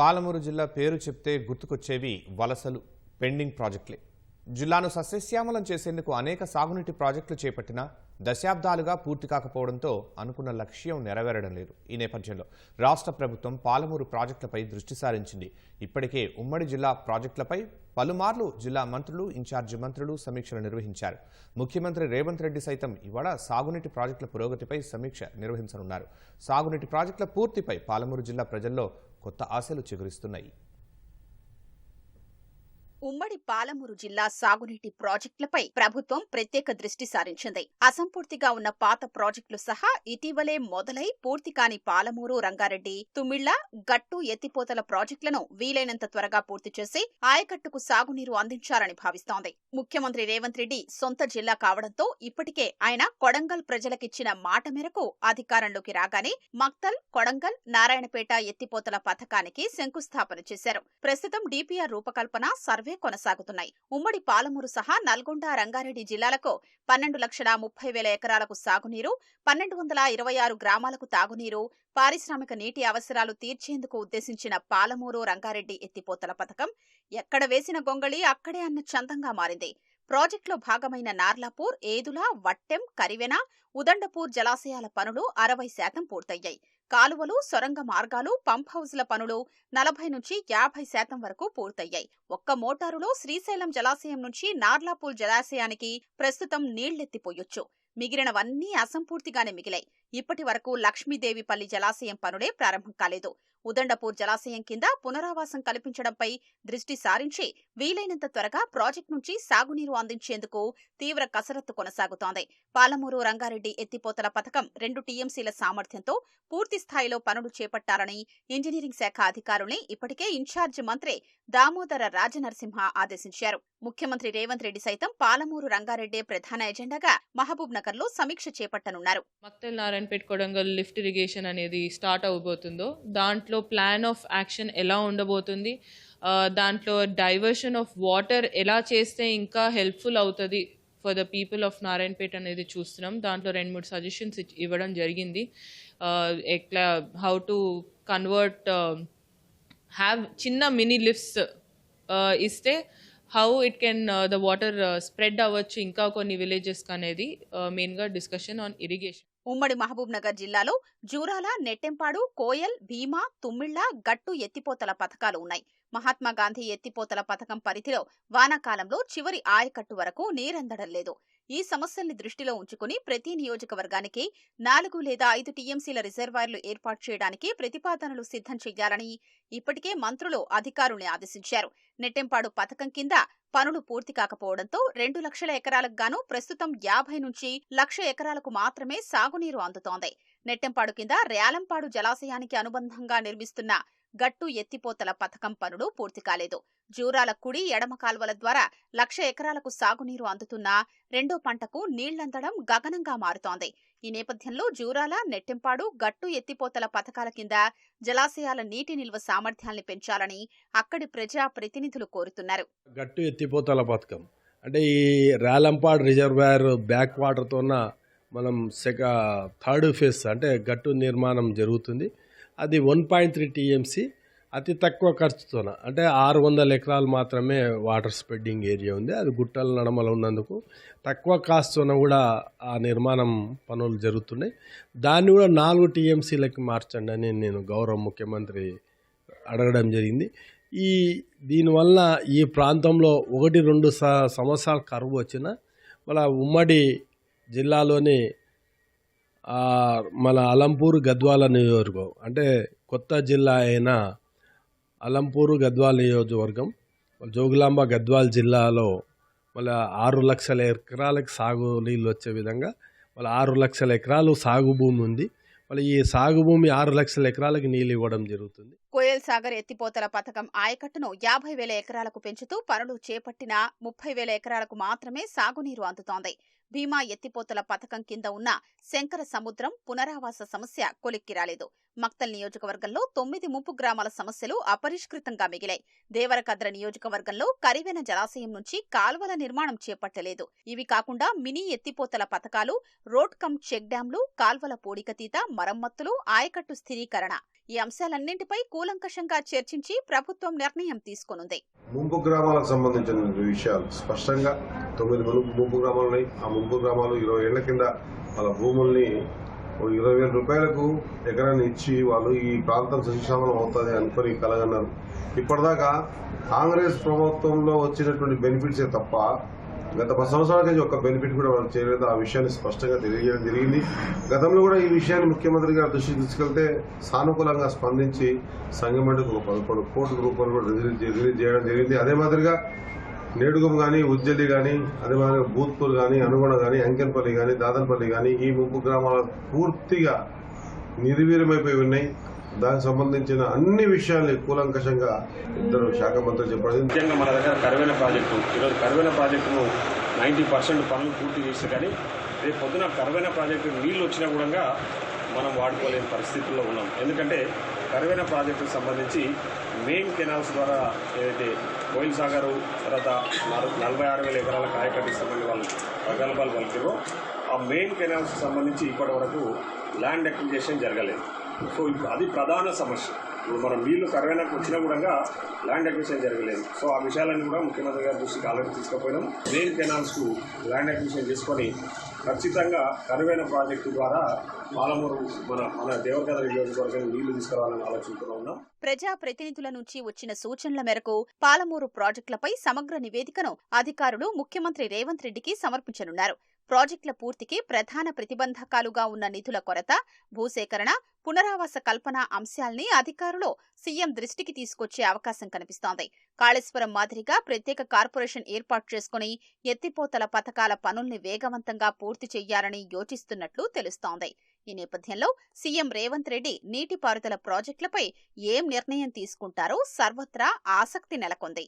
పాలమూరు జిల్లా పేరు చెప్తే గుర్తుకొచ్చేవి వలసలు పెండింగ్ ప్రాజెక్టులే. జిల్లాను సస్యశ్యామలం చేసేందుకు అనేక సాగునీటి ప్రాజెక్టులు చేపట్టినా దశాబ్దాలుగా పూర్తి కాకపోవడంతో అనుకున్న లక్ష్యం నెరవేరడం లేదు ఈ నేపథ్యంలో. రాష్ట్ర ప్రభుత్వం పాలమూరు ప్రాజెక్టులపై దృష్టి సారించింది. ఇప్పటికే ఉమ్మడి జిల్లా ప్రాజెక్టులపై పలుమార్లు జిల్లా మంత్రులు ఇన్ఛార్జి మంత్రులు సమీక్షలు నిర్వహించారు. ముఖ్యమంత్రి రేవంత్ రెడ్డి సైతం ఇవాళ సాగునీటి ప్రాజెక్టుల పురోగతిపై సమీక్ష నిర్వహించనున్నారు. సాగునీటి ప్రాజెక్టుల పూర్తిపై పాలమూరు జిల్లా ప్రజల్లో కొత్త ఆశలు చిగురిస్తున్నాయి. ఉమ్మడి పాలమూరు జిల్లా సాగునీటి ప్రాజెక్టులపై ప్రభుత్వం ప్రత్యేక దృష్టి సారించింది. అసంపూర్తిగా ఉన్న పాత ప్రాజెక్టులు సహా ఇటీవలే మొదలై పూర్తి కాని పాలమూరు రంగారెడ్డి తుమిళ్ళ గట్టు ఎత్తిపోతల ప్రాజెక్టులను వీలైనంత త్వరగా పూర్తి చేసి ఆయకట్టుకు సాగునీరు అందించాలని భావిస్తోంది. ముఖ్యమంత్రి రేవంత్ రెడ్డి సొంత జిల్లా కావడంతో ఇప్పటికే ఆయన కొడంగల్ ప్రజలకిచ్చిన మాట మేరకు అధికారంలోకి రాగానే మక్తల్ కొడంగల్ నారాయణపేట ఎత్తిపోతల పథకానికి శంకుస్థాపన చేశారు. ప్రస్తుతం డిపిఆర్ రూపకల్పన సర్వే కొనసాగుతున్నాయి. ఉమ్మడి పాలమూరు సహా నల్గొండ రంగారెడ్డి జిల్లాలకు పన్నెండు లక్షల ముప్పై వేల ఎకరాలకు సాగునీరు పన్నెండు వందల ఇరవై ఆరు గ్రామాలకు తాగునీరు పారిశ్రామిక నీటి అవసరాలు తీర్చేందుకు ఉద్దేశించిన పాలమూరు రంగారెడ్డి ఎత్తిపోతల పథకం ఎక్కడ వేసిన గొంగళి అక్కడే అన్న చందంగా మారింది. ప్రాజెక్టులో భాగమైన నార్లాపూర్ ఏదుల వట్టెం కరివెన ఉదండపూర్ జలాశయాల పనులు అరవై శాతం పూర్తయ్యాయి. కాలువలు సొరంగ మార్గాలు పంప్ హౌజ్ల పనులు నలభై నుంచి యాభై శాతం వరకు పూర్తయ్యాయి. ఒక్క మోటారులో శ్రీశైలం జలాశయం నుంచి నార్లాపూల్ జలాశయానికి ప్రస్తుతం నీళ్ళెత్తిపోయొచ్చు మిగిలినవన్నీ అసంపూర్తిగానే మిగిలాయి. ఇప్పటి వరకు లక్ష్మీదేవిపల్లి జలాశయం పనులే ప్రారంభం కాలేదు. ఉదండపూర్ జలాశయం కింద పునరావాసం కల్పించడంపై దృష్టి సారించి వీలైనంత త్వరగా ప్రాజెక్టు నుంచి సాగునీరు అందించేందుకు తీవ్ర కసరత్తు కొనసాగుతోంది. పాలమూరు రంగారెడ్డి ఎత్తిపోతల పథకం రెండు టీఎంసీల సామర్థ్యంతో పూర్తి స్థాయిలో పనులు చేపట్టాలని ఇంజనీరింగ్ శాఖ అధికారుల్ని ఇప్పటికే ఇన్ఛార్జి మంత్రి దామోదర రాజనరసింహ ఆదేశించారు. ముఖ్యమంత్రి రేవంత్ రెడ్డి సైతం పాలమూరు రంగారెడ్డే ప్రధాన ఎజెండాగా మహబూబ్ నగర్లో సమీక్ష చేపట్టనున్నారు. నారాయణపేట్ లిఫ్ట్ ఇరిగేషన్ అనేది స్టార్ట్ అవబోతుందో దాంట్లో ప్లాన్ ఆఫ్ యాక్షన్ ఎలా ఉండబోతుంది దాంట్లో డైవర్షన్ ఆఫ్ వాటర్ ఎలా చేస్తే ఇంకా హెల్ప్ఫుల్ అవుతుంది for the people of Narayanpet అనేది చూస్తున్నాం. దాంట్లో రెండు మూడు సజెషన్స్ ఇవ్వడం జరిగింది. ఎట్లా హౌ టు కన్వర్ట్ హ్యావ్ చిన్న మినీ లిఫ్ట్స్ ఇస్తే how it can the water spread అవ్వచ్చు ఇంకా కొన్ని విలేజెస్కి అనేది మెయిన్గా డిస్కషన్ ఆన్ ఇరిగేషన్ ఉమ్మడి మహబూబ్ నగర్ జిల్లాలో జూరాల నెట్టెంపాడు కోయల్ భీమా తుమ్మిళ్ళ గట్టు ఎత్తిపోతల పథకాలు ఉన్నాయి. మహాత్మా గాంధీ ఎత్తిపోతల పథకం పరిధిలో వానాకాలంలో చివరి ఆయకట్టు వరకు నీరందడం లేదు. ఈ సమస్యల్ని దృష్టిలో ఉంచుకుని ప్రతి నియోజకవర్గానికి నాలుగు లేదా ఐదు టీఎంసీల రిజర్వాయర్లు ఏర్పాటు చేయడానికి ప్రతిపాదనలు సిద్ధం చేయాలని ఇప్పటికే మంత్రులు అధికారుల్ని ఆదేశించారు. నెట్టెంపాడు పథకం కింద పనులు పూర్తి కాకపోవడంతో రెండు లక్షల ఎకరాలకు గాను ప్రస్తుతం యాభై నుంచి లక్ష ఎకరాలకు మాత్రమే సాగునీరు అందుతోంది. నెట్టెంపాడు కింద రేలంపాడు జలాశయానికి అనుబంధంగా నిర్మిస్తున్న గట్టు ఎత్తిపోతల పథకం పనులు పూర్తి కాలేదు. జూరాల కుడి ఎడమ కాల్వల ద్వారా లక్ష ఎకరాలకు సాగునీరు అందుతున్నా రెండో పంటకు నీళ్ళందడం గగనంగా మారుతోంది. ఈ నేపథ్యంలో జూరాల నెట్టెంపాడు గట్టు ఎత్తిపోతల పథకాల కింద జలాశయాల నీటి నిల్వ సామర్థ్యాల్ని పెంచాలని అక్కడి ప్రజా ప్రతినిధులు కోరుతున్నారు. గట్టు ఎత్తిపోతల పథకం. అంటే ఈ రాలంపాడు రిజర్వాయర్ బ్యాక్ వాటర్తోన మనం సెక థర్డ్ ఫేజ్ అంటే గట్టు నిర్మాణం జరుగుతుంది. అది వన్ పాయింట్ త్రీ టీఎంసీ అతి తక్కువ ఖర్చుతోన. అంటే ఆరు వందల ఎకరాలు మాత్రమే వాటర్ స్ప్రెడ్డింగ్ ఏరియా ఉంది. అది గుట్టల నడమల ఉన్నందుకు తక్కువ కాస్ట్తోన కూడా ఆ నిర్మాణం పనులు జరుగుతున్నాయి. దాన్ని కూడా నాలుగు టీఎంసీలకి మార్చండి అని నేను గౌరవ ముఖ్యమంత్రి అడగడం జరిగింది. ఈ దీనివల్ల ఈ ప్రాంతంలో ఒకటి రెండు స సంవత్సరాల కరువు వచ్చిన మన ఉమ్మడి జిల్లాలోని మన అలంపూర్ గద్వాల నియోజకవర్గం అంటే కొత్త జిల్లా అయిన అలంపూరు గద్వాల నియోజకవర్గం జోగులాంబ గద్వాల జిల్లాలో మళ్ళీ ఆరు లక్షల ఎకరాలకు సాగు నీళ్ళు వచ్చే విధంగా మళ్ళీ ఆరు లక్షల ఎకరాలు సాగు భూమి ఉంది. మళ్ళీ ఈ సాగు భూమి ఆరు లక్షల ఎకరాలకు నీళ్ళు ఇవ్వడం జరుగుతుంది. కోయల్ సాగర్ ఎత్తిపోతల పథకం ఆయకట్టును యాభై వేల ఎకరాలకు పెంచుతూ పనులు చేపట్టిన ముప్పై వేల ఎకరాలకు మాత్రమే సాగునీరు అందుతోంది. భీమా ఎత్తిపోతల పథకం కింద ఉన్న శంకర సముద్రం పునరావాస సమస్య కొలిక్కి రాలేదు. మక్తల్ నియోజకవర్గంలో తొమ్మిది ముప్పు గ్రామాల సమస్యలు అపరిష్కృతంగా మిగిలాయి. దేవరకద్ర నియోజకవర్గంలో కరివెన జలాశయం నుంచి కాల్వల నిర్మాణం చేపట్టలేదు. ఇవి కాకుండా మినీ ఎత్తిపోతల పథకాలు రోడ్ కమ్ చెక్ డ్యాంలు కాల్వల పూడికతీత మరమ్మతులు ఆయకట్టు స్థిరీకరణ. ఈ అంశాలన్నింటిపై కూలంకషంగా చర్చించి ప్రభుత్వం నిర్ణయం తీసుకోనుంది. ముంపు గ్రామాలకు సంబంధించిన విషయాలు స్పష్టంగా తొమ్మిది ముంపు గ్రామాలు ఉన్నాయి ఆ ముంపు గ్రామాలు ఇరవై ఏళ్ళ కింద వాళ్ళ భూముల్ని ఓ ఇరవై వేల రూపాయలకు ఎకరాన్ని ఇచ్చి వాళ్ళు ఈ ప్రాంతం సంక్షేమం అవుతుంది అనుకుని కలగన్నారు. ఇప్పటిదాకా కాంగ్రెస్ ప్రభుత్వంలో వచ్చినటువంటి బెనిఫిట్సే తప్ప గత పది సంవత్సరాల నుంచి ఒక బెనిఫిట్ కూడా వాళ్ళు చేయలేదు. ఆ విషయాన్ని స్పష్టంగా తెలియజేయడం జరిగింది. గతంలో కూడా ఈ విషయాన్ని ముఖ్యమంత్రి గారు దృష్టికి తీసుకెళ్తే సానుకూలంగా స్పందించి సంగమంటకు ఒక పదకొండు కోట్ల రూపాయలు కూడా రిలీజ్ చేయడం జరిగింది. అదే మాదిరిగా నేడుగం కానీ ఉజ్జలి కానీ అదే మాదిరిగా భూత్పూర్ కానీ అనుగుణ కానీ అంకెన్పల్లి కానీ దాదన్పల్లి కానీ ఈ ముప్పు గ్రామాలు పూర్తిగా నిర్వీర్యమైపోయి ఉన్నాయి. దానికి సంబంధించిన అన్ని విషయాల్ని కూలంకషంగా ఇద్దరు శాఖ మంత్రులు చెప్పడం ముఖ్యంగా మన దగ్గర కరువైన ప్రాజెక్టు. ఈరోజు కరువైన ప్రాజెక్టును నైంటీ పర్సెంట్ పనులు పూర్తి చేస్తే కానీ రేపు పొద్దున కరువైన ప్రాజెక్టు నీళ్ళు వచ్చినా కూడా మనం వాడుకోలేని పరిస్థితుల్లో ఉన్నాం. ఎందుకంటే కరువైన ప్రాజెక్టుకు సంబంధించి మెయిన్ కెనాల్స్ ద్వారా ఏదైతే కోయిల్ సాగరు తర్వాత నలభై ఆరు వేల ఎకరాల కాయకట్టి సంబంధించి వాళ్ళు ప్రగల్భాలు పలికిరో ఆ మెయిన్ కెనాల్స్ సంబంధించి ఇప్పటి వరకు ల్యాండ్ అక్విజేషన్ జరగలేదు. సో ఇప్పుడు అది ప్రధాన సమస్య. ఇప్పుడు మనం నీళ్ళు కరువైనకు వచ్చినా కూడా ల్యాండ్ అక్విజిషన్ జరగలేదు. సో ఆ విషయాలను కూడా ముఖ్యమంత్రి గారి దృష్టికి ఆల్రెడీ తీసుకుపోయినాం. మెయిన్ కెనాల్స్కు ల్యాండ్ అక్విజిషన్ చేసుకొని ఖచ్చితంగా కరువైన ప్రాజెక్టు ద్వారా పాలమూరు మన మన దేవరకథ నియోజకవర్గం నీళ్ళు తీసుకురావాలని ఆలోచనతో ఉన్నాం. ప్రజా ప్రతినిధుల నుంచి వచ్చిన సూచనల మేరకు పాలమూరు ప్రాజెక్టులపై సమగ్ర నివేదికను అధికారులు ముఖ్యమంత్రి రేవంత్ రెడ్డికి సమర్పించనున్నారు. ప్రాజెక్టుల పూర్తికి ప్రధాన ప్రతిబంధకాలుగా ఉన్న నిధుల కొరత భూసేకరణ పునరావాస కల్పన అంశాల్ని అధికారులు సీఎం దృష్టికి తీసుకొచ్చే అవకాశం కనిపిస్తోంది. కాళేశ్వరం మాదిరిగా ప్రత్యేక కార్పొరేషన్ ఏర్పాటు చేసుకుని ఎత్తిపోతల పథకాల పనుల్ని వేగవంతంగా పూర్తి చేయాలని యోచిస్తున్నట్లు తెలుస్తోంది. ఈ నేపథ్యంలో సీఎం రేవంత్ రెడ్డి నీటిపారుదల ప్రాజెక్టులపై ఏం నిర్ణయం తీసుకుంటారో సర్వత్రా ఆసక్తి నెలకొంది.